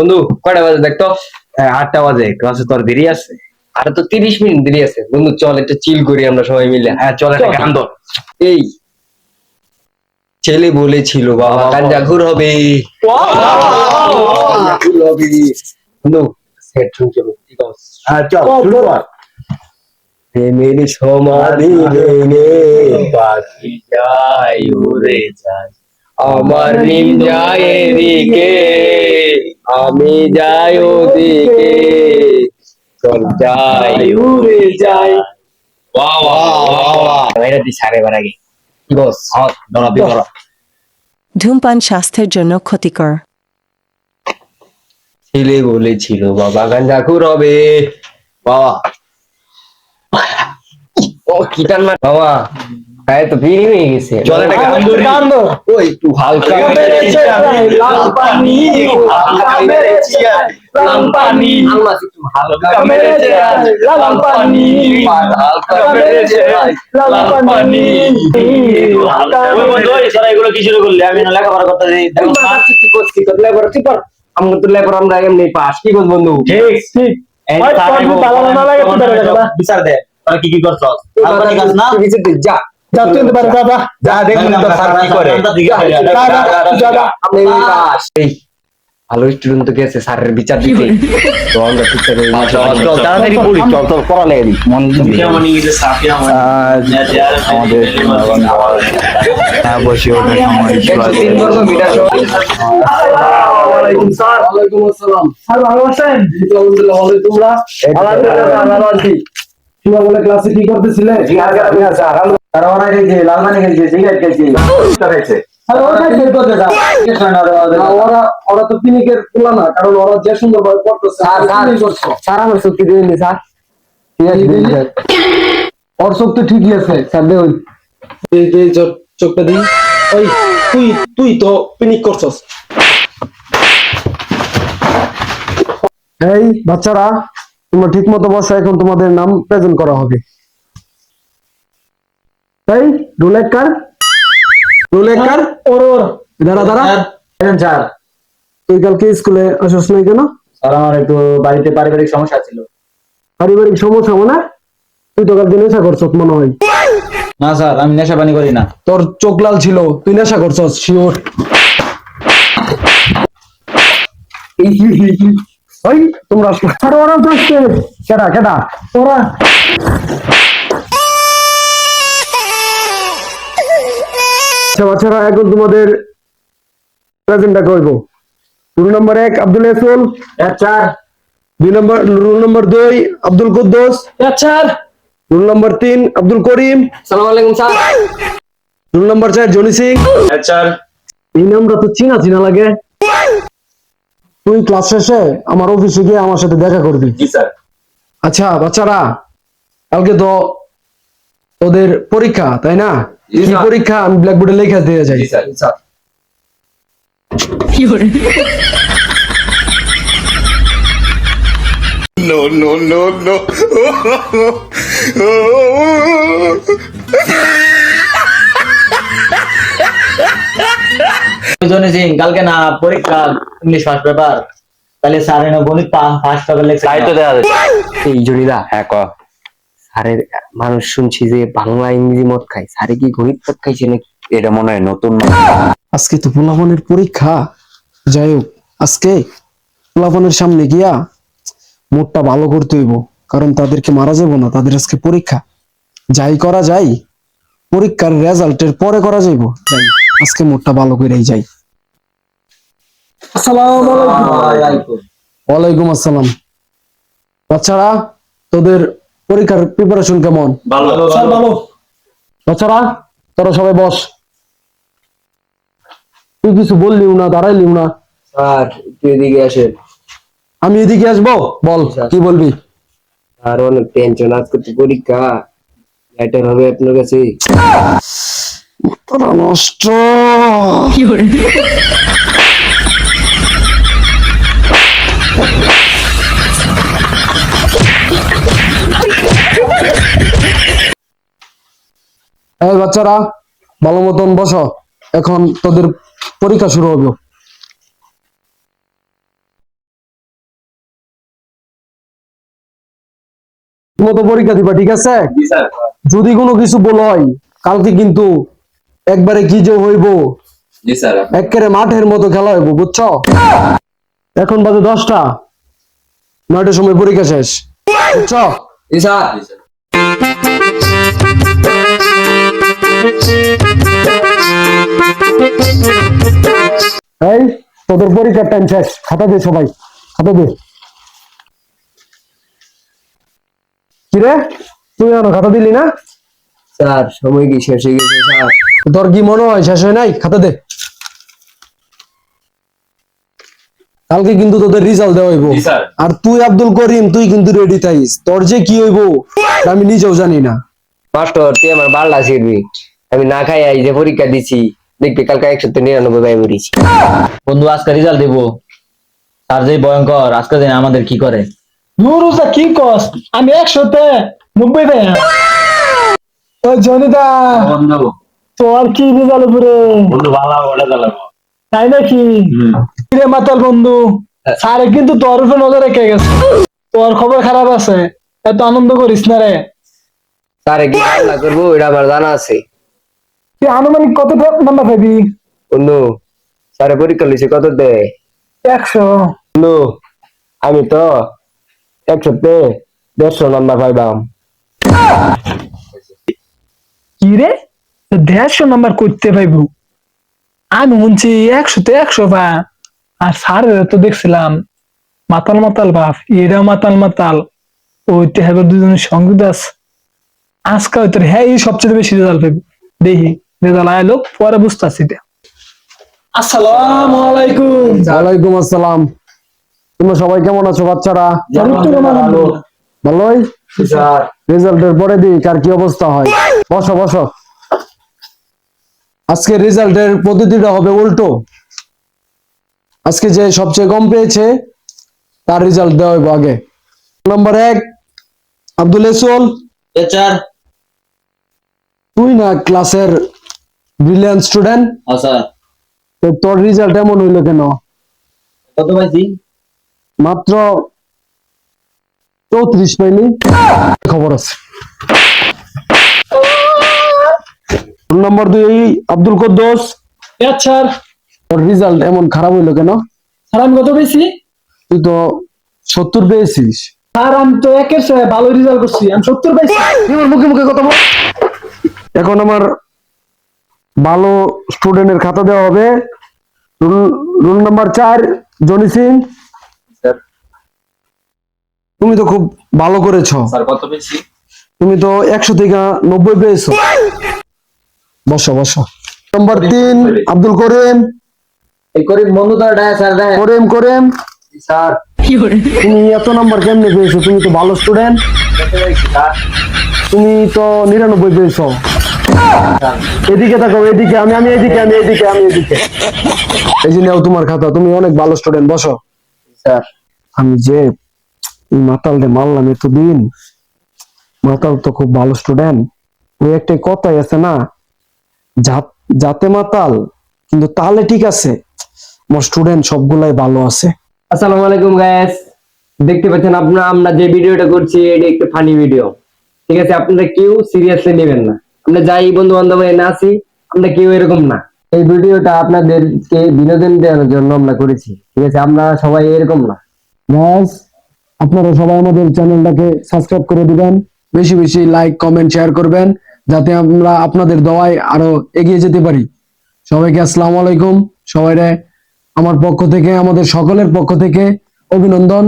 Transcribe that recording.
বন্ধু কয়টা বাজে দেখতো? আটটা বাজে ক্লাসে তোর দেরি আছে। আর তো তিরিশ মিনিট দেরি আছে। বন্ধু চল একটু চিল করি আমরা সবাই মিলে। হ্যাঁ চল একটা গান ধর। এই ছেলে বলেছিল বাবা গাঞ্জাখুর হবে। বন্ধু সেট শুনছিল হ্যাঁ চল শুরু কর। প্রেমের সমাধি ভেঙে পাখি যায় উড়ে যায়। আমার নিম যায় এদিকে আমি যাই ওদিকে চল যাই উড়ে যাই। বাহ বাহ বাহ বাহ এটা দি সারে বার আগে। কি বস? হ্যাঁ দি ধূমপান স্বাস্থ্যের জন্য ক্ষতিকর। ছেলে বলেছিল বাবা গাঞ্জাখুর হবে বাবা। ও কি টান্না বাবা গায়ে তো বিড়ি হয়ে গেছে চল একটা গান ধরি। ও একটু হালকা মেরেছে, লাল পানি, হালকা মেরেছে, লাল পানি। আল্লাহ একটু হালকা মেরেছে, লাল পানি। হালকা মেরেছে, লাল পানি। ওই বন্ধু, ওই সারা এগুলো কি শুরু করলি? আমি না লেখাপড়া করতে যাই। দেখো, আমরা তো লেবার আমরা এমনি পাস কি করব বন্ধু ঠিক, ঠিক। বিচার দে। তোরা কি কি করছস? আলবানি কাজ না? কিছু যা দিতে যা, দেখুন তো স্যার কি করে যা। আপনি পাস ভালো স্টুডেন্ট তো গেছে স্যারের বিচার দিতে। তো আমরা ঠিকঠাক তাড়াতাড়ি পড়ি চল চল পড়া লেগে দি মন? আমাদের হ্যাঁ বসে সময় ভালো আছেন? তোমরা? ক্লাসে কি করতেছিলে? আর ওরা খেয়েছে লালমানি খেয়েছে সিগারেট খেয়েছে। খেয়েছে। আরে ওরা কি করতে যাও না, ওরা ওরা তো পিনিকের পোলা না কারণ ওরা যে সুন্দর ভাবে পড়তেছে স্যার স্যার আমার শক্তি দিইনি স্যার। ওর শক্তি ঠিকই আছে স্যার দে চোখটা দিই। ওই তুই তুই তো পিনিক করছস। এই বাচ্চারা তোমরা ঠিক মতো বসো এখন তোমাদের নাম প্রেজেন্ট করা হবে। এই রুলেট কার? রুলেট কার? ওর ওর। দাঁড়া দাঁড়া। স্যার তুই কালকে স্কুলে আসস নাই কেন? স্যার আমার একটু বাড়িতে পারিবারিক সমস্যা ছিল। পারিবারিক সমস্যা মানে? তুই তো কালকে নেশা করছ মনে হয়। না স্যার আমি নেশা পানি করি না। তোর চোখ লাল ছিল তুই নেশা করছস শিওর। ওই তোমরা আরে ওরা কেডা কেডা? ওরা আচ্ছা বাচ্চারা এখন তোমাদের প্রেজেন্টটা করব রুল নম্বর এক আব্দুল হাসুল স্যার দুই নম্বর রুল নম্বর দুই Abdul Quddus. Sir roll number তিন আব্দুল করিম। সালাম আলাইকুম স্যার। রুল নম্বর চার জনি সিং। স্যার এই নামটা তো চিনা চিনা লাগে। তুই ক্লাস শেষে আমার অফিসে গিয়ে আমার সাথে দেখা করবি। জি স্যার। আচ্ছা বাচ্চারা কালকে তো ওদের পরীক্ষা তাই না? এই পরীক্ষা? আমি ব্ল্যাকবোর্ডে লেখা দিয়ে যাই। স্যার সিং কালকে না পরীক্ষা ইংলিশ ফার্স্ট পেপার তাহলে স্যার গণিত ফার্স্ট পেপার লেখছে। তাই তো দেখা এই জনিদা হ্যাঁ ক। স্যারের মানুষ শুনছি যে বাংলা ইংরেজি মদ খায়। স্যারে কি গণিত মদ খাইছে নাকি? এটা মনে হয় নতুন আজকে তো পোলাপনের পরীক্ষা। যাই হোক আজকে পোলাপনের সামনে গিয়া মোটটা ভালো করতে হইব কারণ তাদেরকে মারা যাব না তাদের আজকে পরীক্ষা। যাই করা যাই পরীক্ষার রেজাল্টের পরে করা যাইব। যাই আজকে মোটটা ভালো করেই যাই। আসসালামু আলাইকুম। ওয়ালাইকুম আসসালাম। বাচ্চারা তোদের পরীক্ষার প্রিপারেশন কেমন? ভালো বাচ্চারা তোরা সবাই বস। তুই কিছু বললিও না দাঁড়াইলিও না। স্যার এদিকে আসেন। আমি এদিকে আসব? বল কি বলবি? আর অনেক টেনশন আজকে তো পরীক্ষা। লেটার হবে আপনার কাছে। নষ্ট। এই বাচ্চারা ভালো মতন বস। এখন তোদের পরীক্ষা শুরু হবে। মতো পরীক্ষা দিবা ঠিক আছে? যদি কোনো কিছু বলয় কালকে কিন্তু একবারে কি যে হইব? একবারে মাঠের মতো খেলা হইব বুঝছ? এখন বাজে দশটা। নয়টার সময় পরীক্ষা শেষ। বুঝছ? এই তোদের পরীক্ষার টাইম শেষ। খাতা দে সবাই খাতা দে। কিরে তুই এখনও খাতা দিলি না? স্যার সময় কি শেষ হয়ে গেছে স্যার? তোর কি মনে হয় শেষ হয় নাই? খাতা দে। কালকে কিন্তু তোদের রেজাল্ট দেওয়া হইব। আর তুই আব্দুল করিম তুই কিন্তু রেডি থাইস তোর যে কি হইব আমি নিজেও জানি না। মাস্টার তুই আমার বাল্লা আমি না খাই এই যে পরীক্ষা দিছি দেখবি কালকে একশো নিরানব্বই ভাই মরিছি বন্ধু আজকে রেজাল্ট দিব। স্যার যে ভয়ঙ্কর আজকে দিন আমাদের কি করে। নুরুসা কি কস? আমি একশোতে নব্বই ভাই ওই জনিদা বন্ধু। তোর কি রেজাল্ট উপরে বন্ধু ভালো ওটা চালাবো তাই নাকি? রে মাতাল বন্ধু স্যারে কিন্তু তোর উপরে নজর রেখে গেছে। তোর খবর খারাপ আছে এত আনন্দ করিস না রে। স্যারে কি করব এটা আমার জানা আছে। তুই আনুমানিক কত নাম্বার পাবি? বন্ধু স্যারে পরীক্ষা কত একশো। বন্ধু আমি তো একশোতে দেড়শো নাম্বার পাইবাম। কি রে? দেড়শো নাম্বার করতে পাইব। আমি শুনছি একশোতে একশো পা। আর স্যারের তো দেখছিলাম মাতাল মাতাল বাপ এরা মাতাল মাতাল। ওইতে হবে দুজনের সংগীত আছে আজকে হয়তো হ্যাঁ এই সবচেয়ে বেশি রেজাল্ট পাইব। দেখি। রেজাল্ট আইলো পরে বুঝতেছি আসসালামু আলাইকুম। ওয়ালাইকুম আসসালাম। তোমরা সবাই কেমন আছো বাচ্চারা? ভালোই? রেজাল্টের পরে দিই কার কি অবস্থা হয়? বসো বসো। আজকে রেজাল্টের পদ্ধতিটা হবে উল্টো। আজকে যে সবচেয়ে কম পেয়েছে তার রেজাল্ট দেওয়া হবে আগে। নম্বর এক আব্দুল এসল তুই না ক্লাসের ব্রিলিয়ান্ট স্টুডেন্ট আচ্ছা তোর রেজাল্ট এমন হইল কেন? কত পাইছি? মাত্র চৌত্রিশ পাইলি। খবর আছে? নম্বর দুই আব্দুল কদ্দোস। আচ্ছা তোর রেজাল্ট এমন খারাপ হইল কেন? স্যার আমি কত পেয়েছি? তুই তো সত্তর পেয়েছিস। স্যার আমি তো একের ভালো রেজাল্ট করছি। আমি সত্তর আমার মুখে মুখে কথা বল। এখন আমার ভালো স্টুডেন্টের খাতা দেওয়া হবে। রুল রুল নাম্বার চার জনি সিং। তুমি তো খুব ভালো করেছ। স্যার কত পেয়েছি? তুমি তো একশো থেকে নব্বই পেয়েছ। বসো বসো। নম্বর তিন আব্দুল করিম। এই করি বন্ধু তো এটা স্যার দেয় করিম করিম। স্যার। তুমি এত নাম্বার কেমনে পেয়েছ? তুমি তো ভালো স্টুডেন্ট তুমি তো নিরানব্বই পেয়েছ। এদিকে থাকো এদিকে আমি আমি এদিকে আমি এদিকে আমি এদিকে। এই যে নাও তোমার খাতা তুমি অনেক ভালো স্টুডেন্ট বসো। স্যার। আমি যে এই মাতালরে মারলাম এতদিন মাতাল তো খুব ভালো স্টুডেন্ট ওই একটা কথাই আছে না জাতে মাতাল কিন্তু তাহলে ঠিক আছে। আমার স্টুডেন্ট সবগুলাই ভালো আছে। আসসালামু আলাইকুম গাইস দেখতে পাচ্ছেন আপনারা আমরা যে ভিডিওটা করছি এটা একটু ফানি ভিডিও ঠিক আছে আপনারা কেউ সিরিয়াসলি নেবেন না। আমরা যাই বন্ধু বান্ধব এনে আসি আমরা কেউ এরকম না। এই ভিডিওটা আপনাদেরকে বিনোদন দেওয়ার জন্য আমরা করেছি ঠিক আছে? আমরা সবাই এরকম না। ব্যাস আপনারা সবাই আমাদের চ্যানেলটাকে সাবস্ক্রাইব করে দিবেন বেশি বেশি লাইক কমেন্ট শেয়ার করবেন যাতে আমরা আপনাদের দোয়ায় আরও এগিয়ে যেতে পারি। সবাইকে আসসালামু আলাইকুম। সবাইরে আমার পক্ষ থেকে আমাদের সকলের পক্ষ থেকে অভিনন্দন।